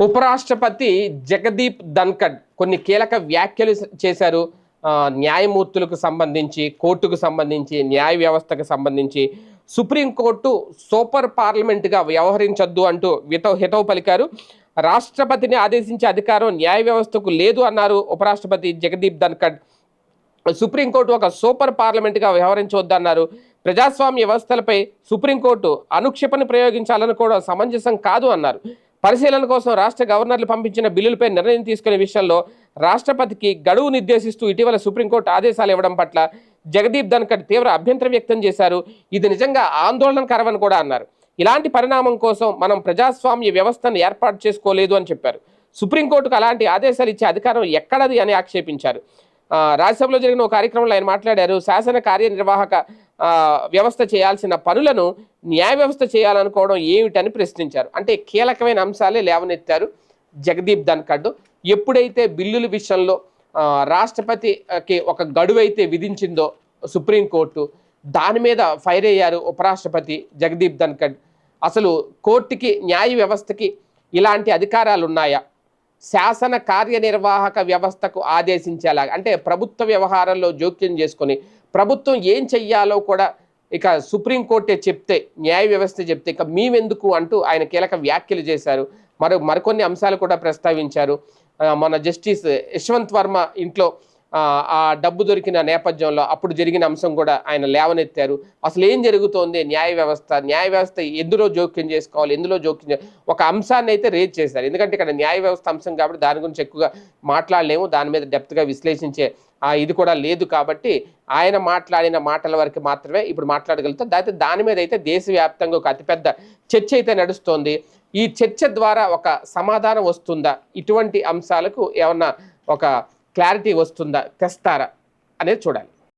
ఉపరాష్ట్రపతి జగదీప్ ధన్కడ్ కొన్ని కీలక వ్యాఖ్యలు చేశారు. న్యాయమూర్తులకు సంబంధించి కోర్టుకు సంబంధించి న్యాయ వ్యవస్థకు సంబంధించి. సుప్రీంకోర్టు సూపర్ పార్లమెంట్గా వ్యవహరించొద్దు అంటూ వితో హితవు పలికారు. రాష్ట్రపతిని ఆదేశించే అధికారం న్యాయ వ్యవస్థకు లేదు అన్నారు ఉపరాష్ట్రపతి జగదీప్ ధన్కడ్ సుప్రీంకోర్టు ఒక సూపర్ పార్లమెంట్గా వ్యవహరించవద్దన్నారు. ప్రజాస్వామ్య వ్యవస్థలపై సుప్రీంకోర్టు అనుక్షేపణ ప్రయోగించాలని కూడా సమంజసం కాదు అన్నారు. పరిశీలన కోసం రాష్ట్ర గవర్నర్లు పంపించిన బిల్లులపై నిర్ణయం తీసుకునే విషయంలో రాష్ట్రపతికి గడువు నిర్దేశిస్తూ ఇటీవల సుప్రీంకోర్టు ఆదేశాలు ఇవ్వడం పట్ల జగదీప్ ధన్కర్ తీవ్ర అభ్యంతరం వ్యక్తం చేశారు. ఇది నిజంగా ఆందోళనకరమని కూడా అన్నారు. ఇలాంటి పరిణామం కోసం మనం ప్రజాస్వామ్య వ్యవస్థను ఏర్పాటు చేసుకోలేదు అని చెప్పారు. సుప్రీంకోర్టుకు అలాంటి ఆదేశాలు ఇచ్చే అధికారం ఎక్కడది అని ఆక్షేపించారు. రాజ్యసభలో జరిగిన ఒక కార్యక్రమంలో ఆయన మాట్లాడారు. శాసన కార్యనిర్వాహక వ్యవస్థ చేయాల్సిన పనులను న్యాయ వ్యవస్థ చేయాలనుకోవడం ఏమిటని ప్రశ్నించారు. అంటే కీలకమైన అంశాలే లేవనెత్తారు జగదీప్ ధన్ఖడ్. ఎప్పుడైతే బిల్లుల విషయంలో రాష్ట్రపతికి ఒక గడువు అయితే విధించిందో సుప్రీంకోర్టు దాని మీద ఫైర్ అయ్యారు ఉపరాష్ట్రపతి జగదీప్ ధన్ఖడ్. అసలు కోర్టుకి న్యాయ వ్యవస్థకి ఇలాంటి అధికారాలు ఉన్నాయా శాసన కార్యనిర్వాహక వ్యవస్థకు ఆదేశించేలాగా అంటే ప్రభుత్వ వ్యవహారంలో జోక్యం చేసుకొని ప్రభుత్వం ఏం చెయ్యాలో కూడా ఇక సుప్రీంకోర్టే చెప్తే న్యాయ వ్యవస్థ చెప్తే ఇక మేమెందుకు అంటూ ఆయన కీలక వ్యాఖ్యలు చేశారు. మరో మరికొన్ని అంశాలు కూడా ప్రస్తావించారు. మన జస్టిస్ యశ్వంత్ వర్మ ఇంట్లో ఆ, డబ్బు దొరికిన నేపథ్యంలో అప్పుడు జరిగిన అంశం కూడా ఆయన లేవనెత్తారు. అసలు ఏం జరుగుతోంది? న్యాయ వ్యవస్థ న్యాయ వ్యవస్థ ఎందులో జోక్యం చేసుకోవాలి? ఎందులో జోక్యం ఒక అంశాన్ని అయితే రేజ్ చేశారు. ఎందుకంటే ఇక్కడ న్యాయ వ్యవస్థ అంశం కాబట్టి దాని గురించి ఎక్కువగా మాట్లాడలేము. దాని మీద డెప్త్గా విశ్లేషించే ఇది కూడా లేదు కాబట్టి ఆయన మాట్లాడిన మాటల వరకు మాత్రమే ఇప్పుడు మాట్లాడగలుగుతాం. అయితే దాని మీద అయితే దేశవ్యాప్తంగా ఒక అతిపెద్ద చర్చ అయితే నడుస్తోంది. ఈ చర్చ ద్వారా ఒక సమాధానం వస్తుందా? ఇటువంటి అంశాలకు ఏమన్నా ఒక క్లారిటీ వస్తుందా తెస్తారా అనేది చూడాలి.